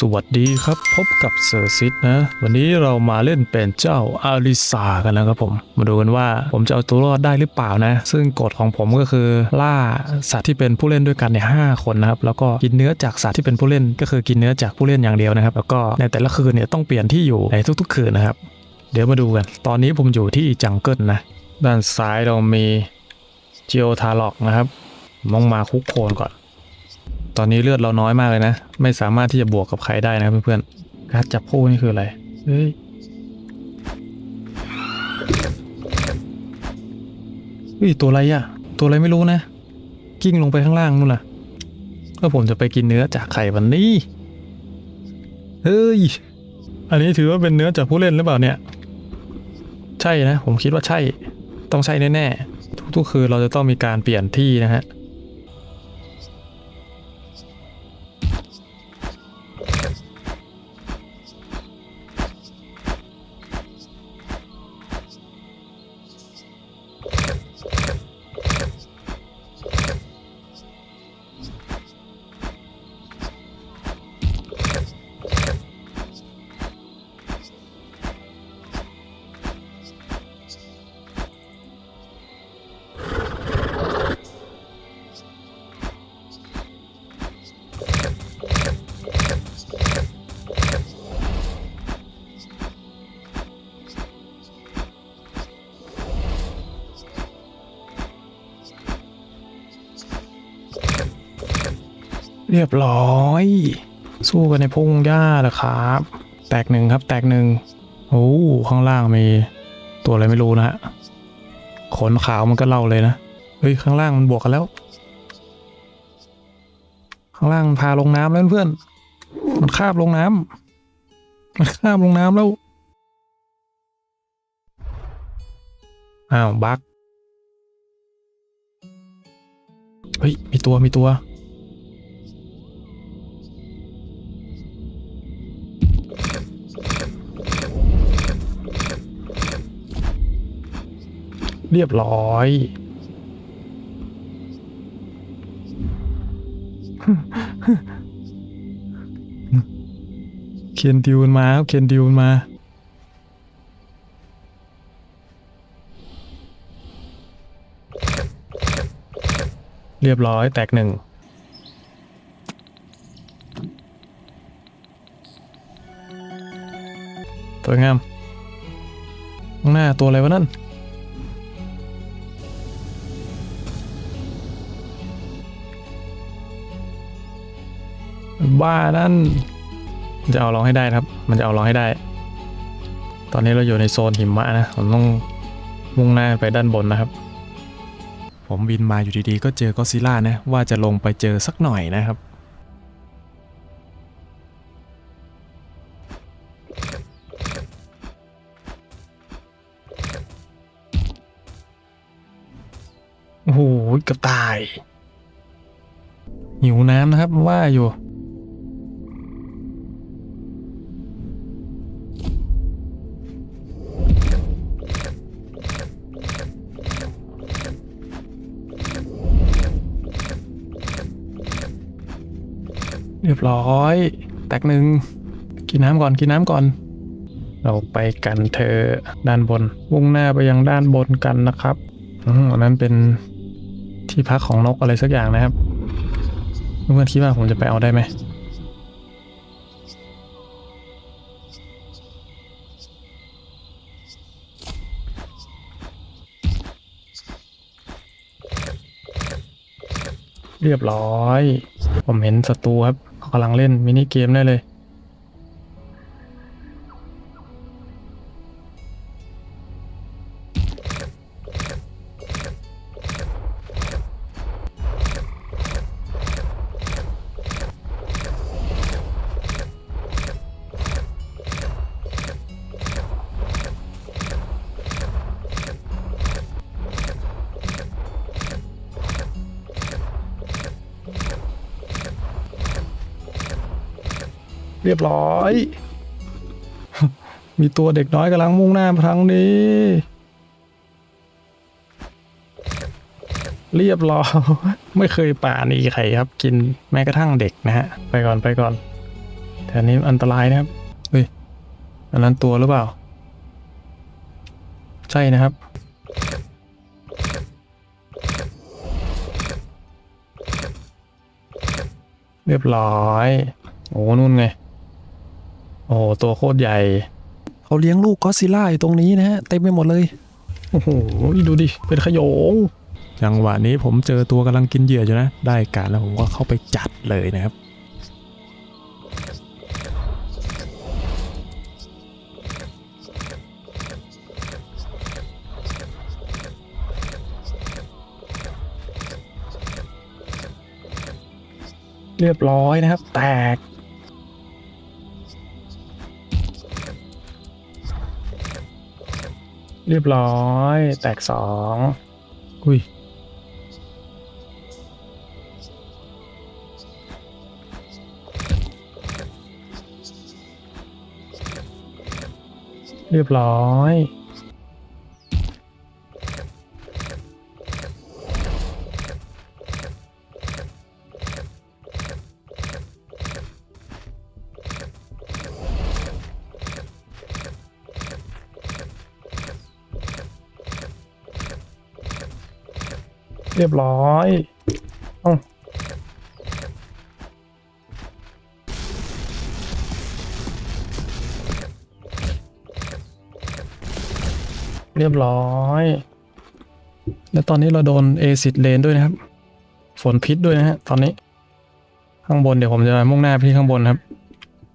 สวัสดีครับพบกับเซอร์ซิตนะ วันนี้เรามาเล่นเป็นเจ้าอาริสากันนะครับผม มาดูกันว่าผมจะเอาตัวรอดได้หรือเปล่านะ ซึ่งกฎของผมก็คือล่าสัตว์ที่เป็นผู้เล่นด้วยกันเนี่ยห้าคนนะครับ แล้วก็กินเนื้อจากสัตว์ที่เป็นผู้เล่น ก็คือกินเนื้อจากผู้เล่นอย่างเดียวนะครับ แล้วก็ในแต่ละคืนเนี่ยต้องเปลี่ยนที่อยู่ในทุก ๆ คืนนะครับ เดี๋ยวมาดูกัน ตอนนี้ผมอยู่ที่จังเกิลนะ ด้านซ้ายเรามีจิโอทาล็อกนะครับมองมาคุกโคนก่อน ตอนนี้เลือดเราน้อยมากเลยนะ ไม่สามารถที่จะบวกกับใครได้นะเพื่อนๆการจับคู่นี่คืออะไร เฮ้ยเฮ้ยตัวอะไรอะตัวอะไรไม่รู้นะ กิ้งลงไปข้างล่างนู่นล่ะแล้วผมจะไปกินเนื้อจากไข่วันนี้ เฮ้ย อันนี้ถือว่าเป็นเนื้อจากผู้เล่นหรือเปล่าเนี่ย ใช่นะ ผมคิดว่าใช่ ต้องใช่แน่ๆ ทุกๆคืนเราจะต้องมีการเปลี่ยนที่นะฮะ รียบร้อย สู้กันในพงหญ้าเหรอครับ แตกหนึ่งครับ แตกหนึ่งโอ้ข้างล่างมีตัวอะไรไม่รู้นะฮะขนขาวมันก็เล่าเลยนะเฮ้ยข้างล่างมันบวกกันแล้ว ข้างล่างมันพาลงน้ำแล้วเพื่อนมันคาบลงน้ำมันคาบลงน้ำแล้วอ้าวบักเฮ้ยมีตัวมีตัว เรียบร้อย เคนดิวมันมาครับเคนดิวมันมาเรียบร้อยแตกหนึ่งสวยงาม ข้างหน้าตัวอะไรวะนั่น บ้านั่นมันจะเอาเราให้ได้ครับ มันจะเอาเราให้ได้ ตอนนี้เราอยู่ในโซนหิมะนะผมต้องมุ่งหน้าไปด้านบนนะครับ ผมบินมาอยู่ดีๆ ก็เจอก็อดซิลล่านะ ว่าจะลงไปเจอสักหน่อยนะครับโอ้โหกับตาย หิวน้ำนะครับว่าอยู่ เรียบร้อย แตกหนึ่งกินน้ำก่อนกินน้ำก่อน เราไปกันเธอด้านบนมุ่งหน้าไปยังด้านบนกันนะครับอืมอันนั้นเป็นที่พักของนกอะไรสักอย่างนะครับเพื่อนคิดว่าผมจะไปเอาได้ไหมเรียบร้อย ผมเห็นศัตรูครับ กำลังเล่นมินิเกมได้เลย เรียบร้อย มีตัวเด็กน้อยกำลังมุ่งหน้ามาทางนี้ เรียบร้อย ไม่เคยป่านีใครครับ กินแม้กระทั่งเด็กนะฮะ ไปก่อนไปก่อนแถวนี้อันตรายนะครับ เฮ้ย อันนั้นตัวหรือเปล่า ใช่นะครับเรียบร้อย โอ้นู่นไง โอ้โหตัวโคตรใหญ่เขาเลี้ยงลูกก็อดซิลล่าอยู่ตรงนี้นะฮะเต็มไปหมดเลยโอ้โหดูดิเป็นขโยงจังหวะนี้ผมเจอตัวกำลังกินเหยื่ออยู่นะ ได้การแล้วผมก็เข้าไปจัดเลยนะครับ เรียบร้อยนะครับ แตก เรียบร้อย แตกสองอุ้ย เรียบร้อย เรียบร้อยเอ้าเรียบร้อย แล้วตอนนี้เราโดนเอซิดเลนด้วยนะครับ ฝนพิษด้วยนะฮะ ตอนนี้ ข้างบนเดี๋ยวผมจะมุ่งหน้าไปที่ข้างบนครับ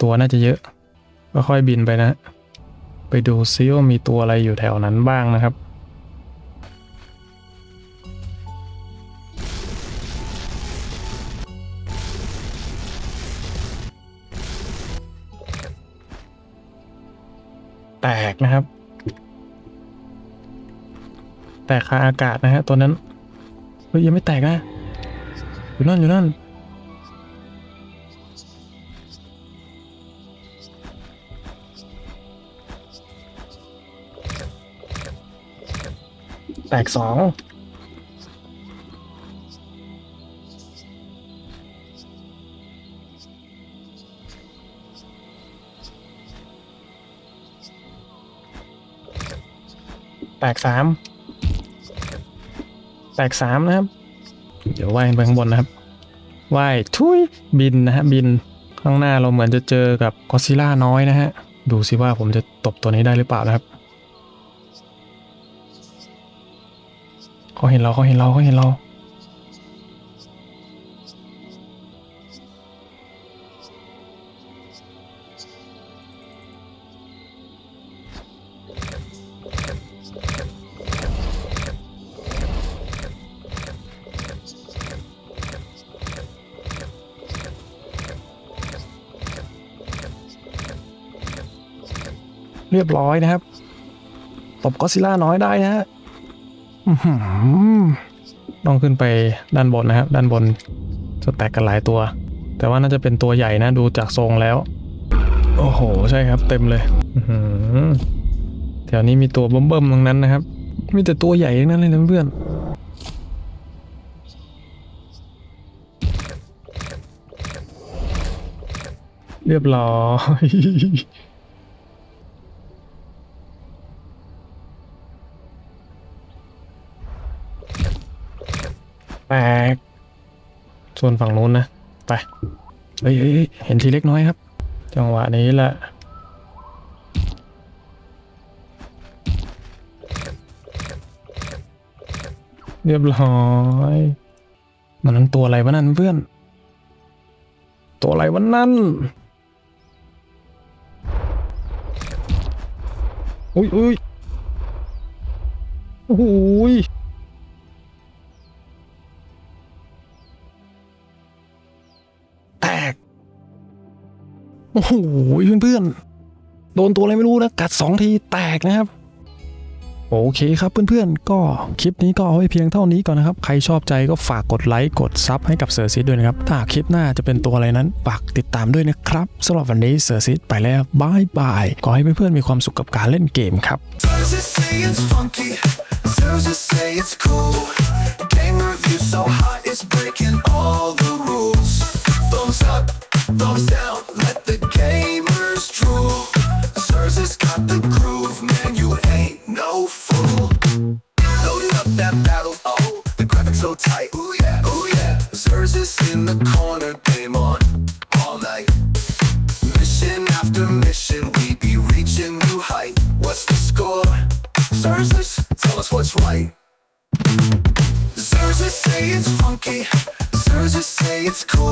ตัวน่าจะเยอะ ก็ค่อยบินไปนะ ไปดูซิว่ามีตัวอะไรอยู่แถวนั้นบ้างนะครับ แตกนะครับ แตกคาอากาศนะฮะตัวนั้น เฮ้ยยังไม่แตกนะ อยู่นั่นอยู่นั่นแตกสอง แตกสามแตกสามนะครับ เดี๋ยวว่ายขึ้นไปข้างบนนะครับว่ายทุยบินนะฮะบินข้างหน้าเราเหมือนจะเจอกับกอซิล่าน้อยนะฮะ ดูสิว่าผมจะตบตัวนี้ได้หรือเปล่านะครับเขาเห็นเราเขาเห็นเราเขาเห็นเรา เรียบร้อยนะครับ ตบก็ซิล่าน้อยได้นะฮะต้องขึ้นไปด้านบนนะครับ ด้านบนจะแตกกันหลายตัว แต่ว่าน่าจะเป็นตัวใหญ่นะดูจากทรงแล้ว โอ้โห ใช่ครับ เต็มเลยแถวนี้มีตัวเบิ่มๆทั้งนั้นนะครับ มีแต่ตัวใหญ่ทั้งนั้นเลยนะเพื่อนเรียบร้อย ส่วนฝั่งนู้นนะ ไปเฮ้ยเฮ้ยเฮ้ยเห็นทีเล็กน้อยครับ จังหวะนี้แหละ เรียบร้อย มันนั้นตัวอะไรวะนั่นเพื่อน ตัวอะไรวะนั่น อุ้ยอุ้ยโอ้โหย โอ้โหเพื่อนๆ โดนตัวอะไรไม่รู้นะ กัดสองทีแตกนะครับ โอเคครับเพื่อนๆ ก็คลิปนี้ก็เอาไว้เพียงเท่านี้ก่อนนะครับ ใครชอบใจก็ฝากกดไลค์กดซับให้กับเสือซิดด้วยนะครับ ถ้าคลิปหน้าจะเป็นตัวอะไรนั้นฝากติดตามด้วยนะครับสำหรับวันนี้เสือซิดไปแล้วบายบายขอให้เพื่อนๆมีความสุขกับการเล่นเกมครับ Does it it's cool.